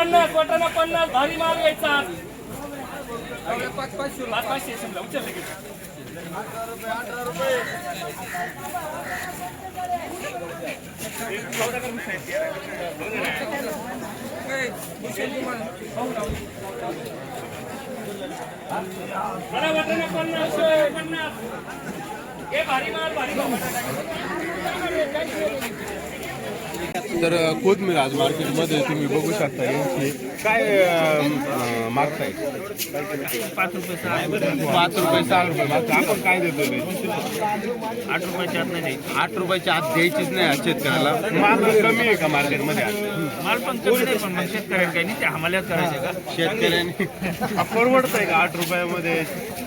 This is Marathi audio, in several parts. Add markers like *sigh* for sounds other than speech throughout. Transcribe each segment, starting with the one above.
पन्नास वाटाणा पन्नास भारी माल घ्यायचा पाच पाचशे समजा उचल लगेच मला वाटाणा पन्नास पन्नास हे भारी माल भारी भाव तर कोथमीर आज मार्केटमध्ये तुम्ही बघू शकता यांची. काय अं, मागताय? पाच रुपये पाच रुपये सहा रुपये आपण काय देतो रे? आठ रुपयाच्या आत नाही आठ रुपयाची आत द्यायचीच नाही आज शेतकऱ्याला. माल कमी आहे का मार्केटमध्ये आज? माल पण कमी नाही पण मग शेतकऱ्यांनी काही नाही ते हमाल्यात करायचे का? शेतकऱ्यांनी. *laughs* परवडतंय का आठ रुपयामध्ये?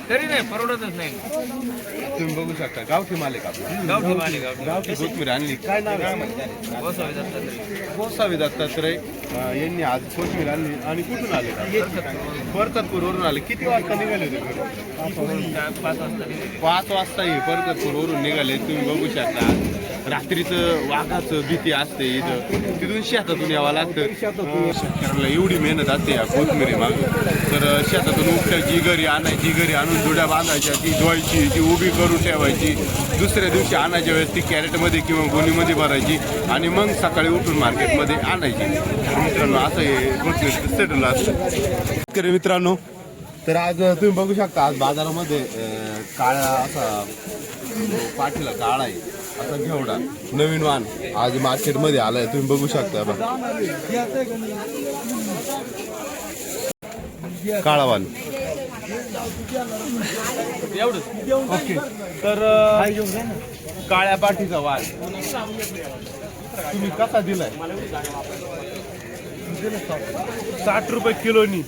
तरी नाही परवडतच नाही. तुम्ही बघू शकता. गावठी माल आहे का आपला? गावठी गावठी कोथमीर आणली. काय नाव. गोसावी दत्तात्रय. यांनी आज कोथमीर आणली. आणि कुठून आले? बरकतपूरवरून आले. किती वाजता निघाले होते? पाच वाजता निघाले. पाच वाजता हे बरकतपूरवरून निघाले. तुम्ही बघू शकता. रात्रीचं वाघाचं भीती असते इथं. तिथून शेतातून यावं लागतं. शेतकऱ्याला एवढी मेहनत असते या कोथमिरी माग. तर शेतातून उपटायची घरी आणायची घरी आणून जुड्या बांधायच्या ती धुवायची ती उभी करून ठेवायची. दुसऱ्या दिवशी आणायच्या वेळेस ती कॅरेटमध्ये किंवा गोणीमध्ये भरायची आणि मग सकाळी उठून मार्केटमध्ये आणायची. तर मित्रांनो असं हे कोथमीर सेटल असतं. शेतकरी मित्रांनो तर आज तुम्ही बघू शकता आज बाजारामध्ये काळा असा पाठीला काळा आहे. आता घेवडा. नवीन वाण आज मार्केटमध्ये आलाय. तुम्ही बघू शकता बघा. काळा वाण ओके. तर काळ्या पाठीचा वाण तुम्ही कसा दिलाय? साठ रुपये किलोनी.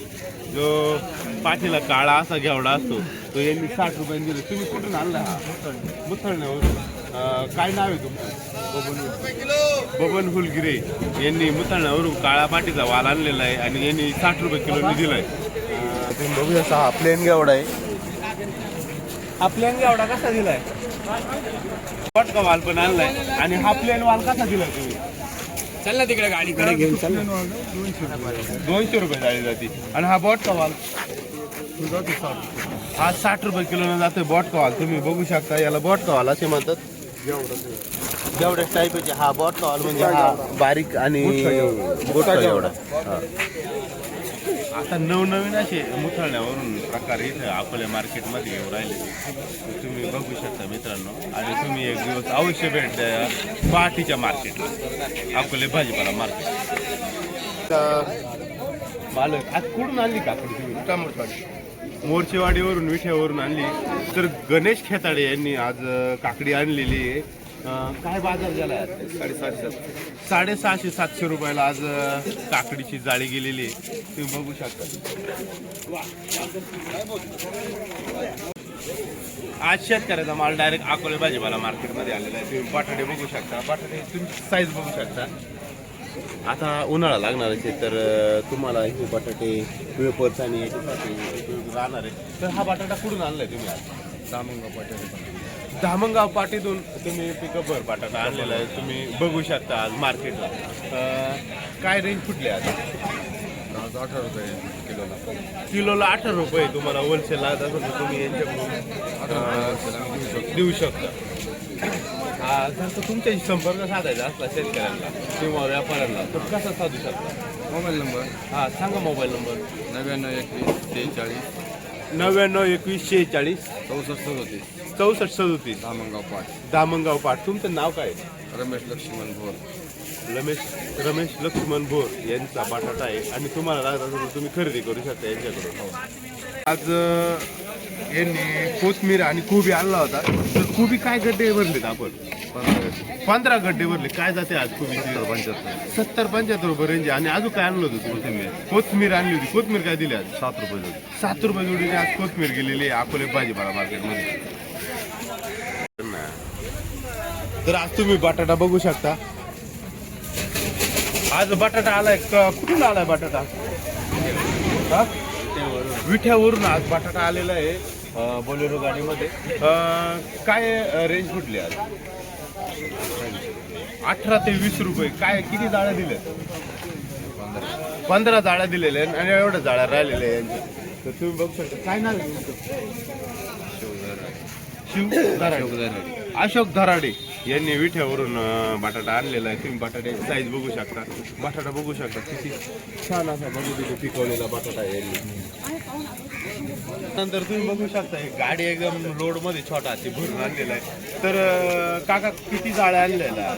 जो पाठीला काळा असा घेवडा असतो तो यांनी साठ रुपयांनी दिले तुम्ही कुठून आणला हा? काय नाव आहे तुमचं? बबन फुलगिरे यांनी मुथळण्यावरून काळा पाठीचा वाल आणलेला आहे आणि यांनी साठ रुपये किलोनी दिलाय. अं, तुम्ही बघू शकता हा प्लेन घेवडा आहे. हा प्लेन घेवडा कसा दिलाय? पटका वाल पण आणलाय. आणि हा प्लेन वाल कसा दिलाय तुम्ही? चल ना तिकडे गाडीकडे घेऊन चल दोनशे रुपये जाळी जाते. आणि हा बॉट कवाल हा साठ रुपये किलोनं जातोय बॉट कवाल तुम्ही बघू शकता याला बॉट कवाल असे म्हणतात. जेवढ्या टाईपचे हा बॉट कवाल म्हणजे हा बारीक आणि मोठा एवढा हा. आता नवनवीन असे मुथळण्यावरून प्रकार इथं आपल्या मार्केटमध्ये येऊ राहिले. तुम्ही बघू शकता मित्रांनो आणि तुम्ही एक दिवस अवश्य भेट द्या पहाटीच्या मार्केटला अकोले भाजीपाला मार्केट मालक आज कुठून आणली काकडी तुम्ही? मोर्चेवाडीवरून विठ्यावरून आणली. तर गणेश खेताडे यांनी आज काकडी आणलेली आहे. काय बाजार झाला साडेसातशे साडेसहाशे. सातशे रुपयाला आज काकडीची जाळी गेलेली आहे. तुम्ही बघू शकता. आज शेतकऱ्याचा माल डायरेक्ट अकोले भाजीपाला मार्केटमध्ये आलेला आहे. तुम्ही बटाटे बघू शकता. बटाटे तुम्ही साईज बघू शकता. आता उन्हाळा लागणार आहे तर तुम्हाला हे बटाटे वेपर्स आणि याच्यासाठी राहणार आहे. तर हा बटाटा कुठून आणलाय तुम्ही आज? दामणगाव पाट्यातून दामणगाव पाटीतून तुम्ही पिकअपवर बटाटा आणलेला आहे. तुम्ही बघू शकता आज मार्केटला. काय रेंज कुठली आज? अठरा रुपये किलोला. किलोला अठरा रुपये तुम्हाला होलसेल लागत असेल तर तुम्ही यांच्याकडून देऊ शकता. जर तुमच्याशी संपर्क साधायचा असला शेतकऱ्यांना किंवा व्यापाऱ्यांना तर कसा साधू शकता? Mobile number? हा सांगा मोबाईल नंबर. नव्याण्णव एकवीस तेचाळीस नव्याण्णव एकवीस शेहेचाळीस चौसष्ट सदोतीस. चौसष्ट सदोतीस. धामणगाव पाठ दामणगाव पाठ तुमचं नाव काय? आहे? रमेश लक्ष्मण भोर. रमेश रमेश लक्ष्मण भोर यांचा बटाटा आहे आणि तुम्हाला लागत असेल तर तुम्ही खरेदी करू शकता यांच्याकडून. आज अं, यांनी कोथमीर आणि कोबी आणला होता. तर कोबी काय गड्डे भरलेत आपण? पंधरा गड्डे भरले. काय जाते आज कोबी पंच्याहत्तर सत्तर पंच्याहत्तर रुपये रेंज आहे. आणि अजून काय आणलं होतं तुम्ही कोथमीर कोथमीर आणली होती. कोथमीर काय दिली आज? सात रुपये जोडी. सात रुपये जोडीने आज कोथमीर गेलेली आहे अकोले भाजीपाला मार्केटमध्ये. तर आज तुम्ही बटाटा बघू शकता. आज बटाटा आलाय क- कुठून आलाय बटाटा? हा? विठ्यावरून आज बटाटा आलेला आहे अं, बोलेरो गाडीमध्ये. अं, काय रेंज कुठली आज? अठरा ते वीस रुपये. काय किती जाळ्या दिल्या? पंधरा जाळ्या दिलेल्या आहेत आणि एवढ्या जाळ्या राहिलेल्या यांच्या तर तुम्ही बघू शकता. काय नाव आहे तुमचं? शिव धराडे. अशोक धराडे यांनी विठ्यावरून अं, बटाटा आणलेला आहे. तुम्ही बटाट्याची साईज बघू शकता. बटाटा बघू शकता. किती छान असा बघू तिथे पिकवलेला बटाटा आहे यांनी. नंतर तुम्ही बघू शकता ही गाडी एकदम लोडमध्ये छोटा ती भरून आणलेला आहे. तर अं, काका किती जाळ्या आणलेल्या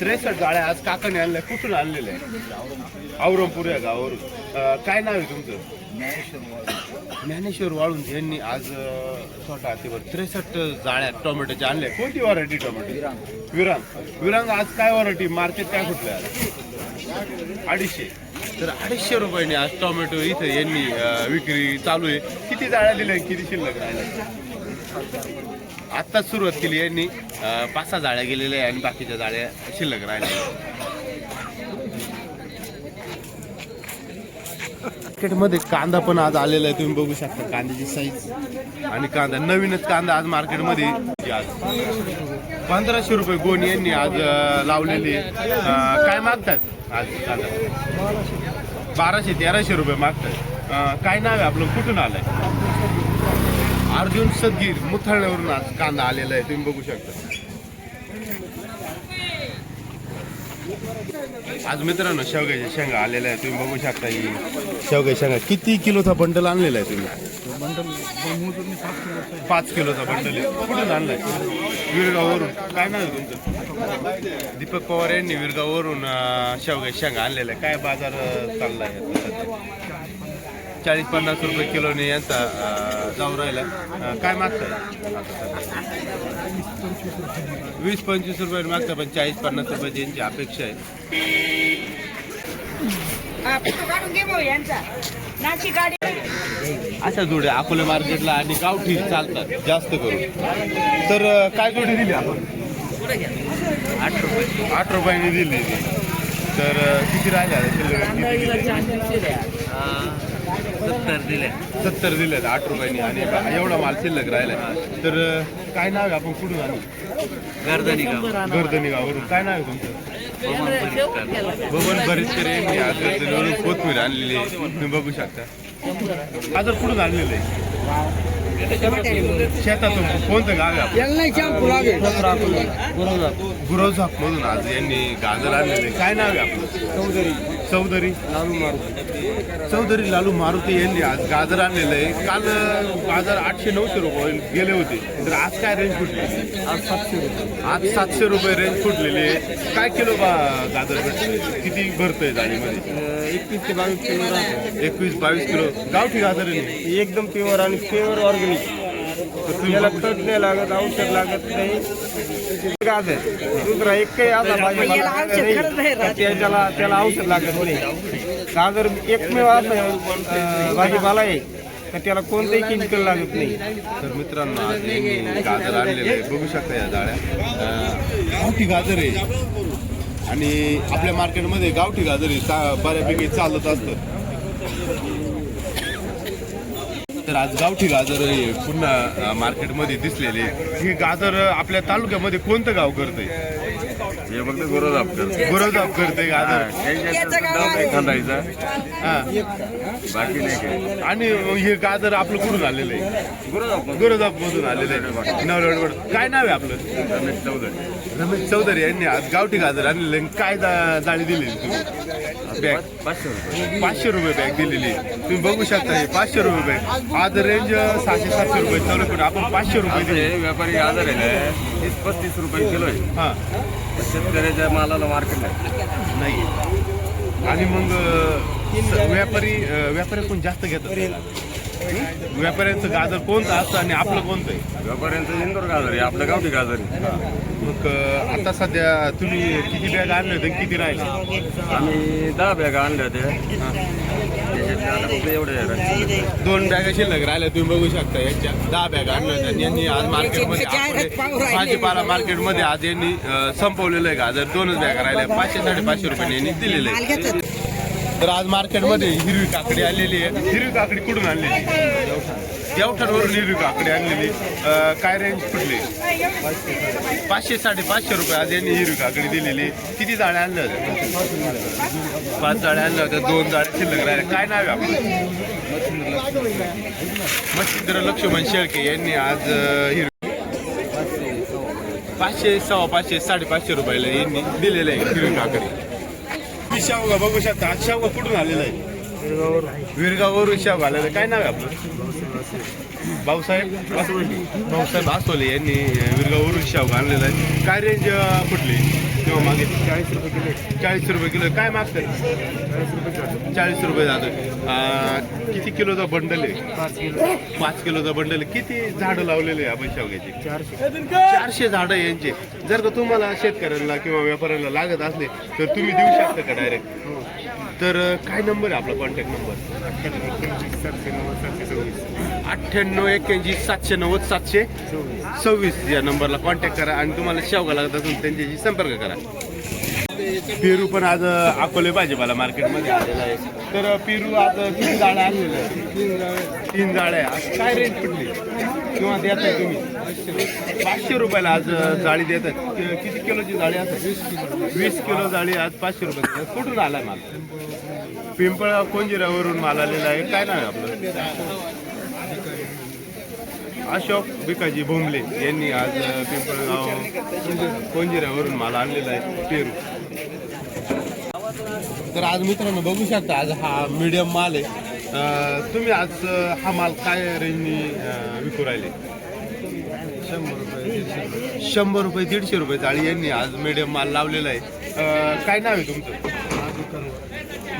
त्रेसष्ट गाड्या आज काकाने आणल्या कुठून आणलेल्या आहे औरंगपूर या गावावरून. अं, काय नाव आहे तुमचं? ज्ञानेश्वर वाळून यांनी आज अं, छोटा हातीवर त्रेसष्ट जाळ्या टोमॅटोच्या आणल्या कोणती व्हरायटी टोमॅटो? विरांग. विरांग. आज काय व्हरायटी मार्केट काय कुठलं आहे? अडीचशे. तर अडीचशे रुपयाने आज टोमॅटो इथं यांनी विक्री चालू आहे. किती जाळ्या दिल्या किती शिल्लक राहिल्या? आत्ताच सुरुवात केली यांनी. पाच सहा जाळ्या गेलेल्या आहे आणि बाकीच्या जाळ्या शिल्लक राहिल्या मार्केटमध्ये कांदा पण आज आलेला आहे. तुम्ही बघू शकता कांद्याची साईज आणि कांदा नवीनच कांदा आज मार्केटमध्ये आज पंधराशे रुपये गोणी यांनी आज लावलेली काय मागतात आज कांदा? बाराशे तेराशे रुपये मागतात काय नाव आहे आपलं? कुठून आलंय? अर्जुन सदगीर मुथळण्यावरून आज कांदा आलेला आहे. तुम्ही बघू शकता. आज मित्रांनो शेवग्याच्या शेंगा आलेल्या आहे तुम्ही बघू शकता ही शेवग्या शेंगा. किती किलोचा बंडल आणलेला आहे तुम्ही? पाच किलोचा बंडल आहे. कुठून आणलाय? विरगाववरून काय नाव आहे तुमचं? दीपक पवार यांनी विरगाववरून शेवग्या शेंगा आणलेल्या. आहे. काय बाजार आता सध्या? चाळीस पन्नास रुपये किलोने यांचा जाऊ राहिला. काय मागताय? वीस पंचवीस रुपये मागता पण चाळीस पन्नास रुपयाची यांची. अपेक्षा आहे अशा जोडे अकोले मार्केटला आणि गावठी चालतात. जास्त करून. तर काय जोडी दिली आपण? आठ रुपये. आठ रुपयाने दिली. ती. तर किती राहिल्या? शिल्लक किती? दिल्या? सत्तर दिलेत आठ रुपयांनी. आणि एवढा माल शिल्लक राहिलाय. तर काय नाव आहे? आपण कुठून आणू? गर्दनी गाव. गर्दनी गावावरून काय नाव आहे तुमचं? बबन बरेचकर यांनी आज गर्दनीवरून कोथमीर आणलेली आहे. तुम्ही बघू शकता. आज कुठून आणलेलं आहे? शेतातून कोणतं गाव आहे आपलं? गुरवझाप मधून आज यांनी गाजर आणलेले. काय नाव आहे आपलं? चौधरी. चौधरी? लालू मारुती. चौधरी लालू मारुती यांनी आज गाजर आणलेलं आहे. काल अं, बाजार आठशे नऊशे रुपये गेले होते. तर आज काय रेंज फुटली आज सातशे रुपये. आज सातशे रुपये रेंज फुटलेली आहे. काय किलो बा गाजर भेटले किती भरतंय जाळीमध्ये? एकवीस ते बावीस किलो राहतो एकवीस बावीस किलो. गावठी गाजर आहे ना? एकदम प्युअर आणि प्युअर ऑर्गॅनिक याला खत नाही लागत औषध लागत नाही. गाजर दुसरा एकही असा भाजीपाला याला त्याला औषध लागत नाही गाजर एकमेव असं भाजीपाला आहे तर त्याला कोणतंही केमिकल लागत नाही तर मित्रांनो आज गाजर आणलेलं आहे बघू शकता या जाळ्या गावठी गाजर आहे. आणि आपल्या मार्केटमध्ये गावठी गाजर आहे. चा- बऱ्यापैकी चालत असतं तर आज गावठी गाजर हे पुन्हा मार्केटमध्ये दिसलेले. हे गाजर आपल्या तालुक्यामध्ये कोणतं गाव करतंय? हे फक्त गोरज आपकर गोरगाव करते गाजर. खांदायचा हा बाकी नाही काय आणि हे गाजर आपलं कुठून आलेलं आहे? गोरगाव मधून आलेलं आहे. नवरवड काय नाव आहे आपलं? रमेश चौधरी. रमेश चौधरी यांनी आज गावठी गाजर आणलेले आणि काय जा- जाळी दिली तुम्ही? बॅग पाचशे रुपये बॅग दिलेली. तुम्ही बघू शकता हे पाचशे रुपये बॅग. आज रेंज सहाशे सातशे रुपये चालू आहे, पण आपण पाचशे रुपये दिले हे व्यापारी आजार आहे तीस पस्तीस रुपये किलो आहे. हा. शेतकऱ्याच्या मालाला मार्केट नाही. नाही. आणि मग व्यापारी व्यापारी कोण जास्त घेतात? व्यापाऱ्यांचं गाजर कोणतं असतं आणि आपलं कोणतं आहे? व्यापाऱ्यांचं इंदोर गाजर आहे आपलं गावठी गाजर आहे. मग आता सध्या तुम्ही किती बॅग आणले होते किती राहिले? आम्ही दहा बॅगा आणल्या होत्या त्याच्यातले आता फक्त एवढे राहिले. दोन बॅगा शिल्लक राहिल्या तुम्ही बघू शकता यांच्या दहा बॅग आणल्या होत्या आणि यांनी आज मार्केटमध्ये आपले भाजीपाला मार्केटमध्ये आज यांनी अं, संपवलेलं आहे गाजर दोनच बॅगा राहिल्या पाचशे साडेपाचशे रुपयांनी यांनी दिलेले आहे तर आज मार्केटमध्ये हिरवी काकडी आलेली आहे. हिरवी काकडी कुठून आणलेली? देवठाणवरून हिरवी काकडी आणलेली अं, काय रेंज कुठली पाचशे साडेपाचशे रुपये. आज यांनी हिरवी काकडी दिलेली. किती जाळ्या आणल्या होत्या पाच जाळ्या आणल्या होत्या दोन जाळ्या शिल्लक राहिल्या काय नाव आहे आपलं? मच्छिंद्र लक्ष्मण शेळके यांनी आज अं, हिरवी पाचशे सव्वा पाचशे साडेपाचशे रुपयाला यांनी दिलेलं आहे हिरवी काकडी. शावगा बघू शकता. आज शावगा कुठून आलेला आहे? विरगावर शावगा आलेला आहे. काय नाव आहे आपलं? भाऊसाहेब भाऊसाहेब आसोले यांनी विरगावर विरगावरून शावगा आणलेला आहे. काय रेंज कुठली? किंवा मागे. चाळीस रुपये किलो चाळीस रुपये किलो काय मागतात चाळीस रुपये जातं किती किलोचा बंडल आहे? पाच किलोचा बंडल आहे. किती झाडं लावलेले आपण शेवग्याची चारशे. झाडं आहे यांचे. जर का तुम्हाला शेतकऱ्यांना किंवा व्यापाऱ्यांना लागत असले तर तुम्ही देऊ शकता का डायरेक्ट तर अं, काय नंबर आहे आपला कॉन्टॅक्ट नंबर अठ्ठ्याण्णव एक्क्याऐंशी सातशे नव्वद सातशे सव्वीस. अठ्ठ्याण्णव एकऐंशी सातशे नव्वद सातशे. सव्वीस या नंबरला कॉन्टॅक्ट करा आणि तुम्हाला शेवगा लागत असून त्यांच्याशी संपर्क करा. पेरू पण आज अकोले अकोले भाजीपाला मार्केटमध्ये आलेला आहे. तर पेरू आज तीन किती जाळ्या आणलेल्या आहेत. तीन जाळ्या. आज काय रेंज पडली? किंवा देत आहे तुम्ही? पाचशे रुपयाला आज जाळी देत आहे किती किलोची जाळी असतात वीस किलो जाळी आज पाचशे रुपये कुठून आला माल? पिंपळ कोंजिरावरून माल आलेला आहे. काय नाव आपलं? अशोक भिकाजी भोंगले यांनी आज पिंपळगाव कोंजिऱ्यावरून माल आणलेला आहे पेरू. तर आज मित्रांनो बघू शकता आज हा मीडियम माल आहे. तुम्ही आज हा माल काय रेंजनी विकू राहिले? शंभर रुपये दीडशे रुपये. जाळी यांनी आज मीडियम माल लावलेला आहे. काय नाव आहे तुमचं?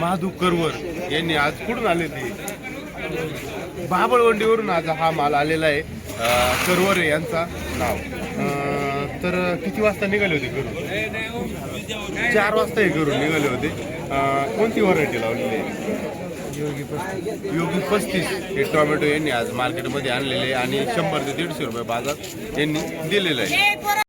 महादू करवर यांनी आज कुठून आले ती? बाबळवंडीवरून आज हा माल आलेला आहे. करवरे यांचा नाव. तर किती वाजता निघाले होते घरून? चार वाजता हे घरून निघाले होते. कोणती व्हरायटी लावलेली आहे? योगी पस्तीस. हे टोमॅटो यांनी आज मार्केटमध्ये आणलेले आहे आणि शंभर ते दीडशे रुपये बाजार यांनी दिलेलं आहे.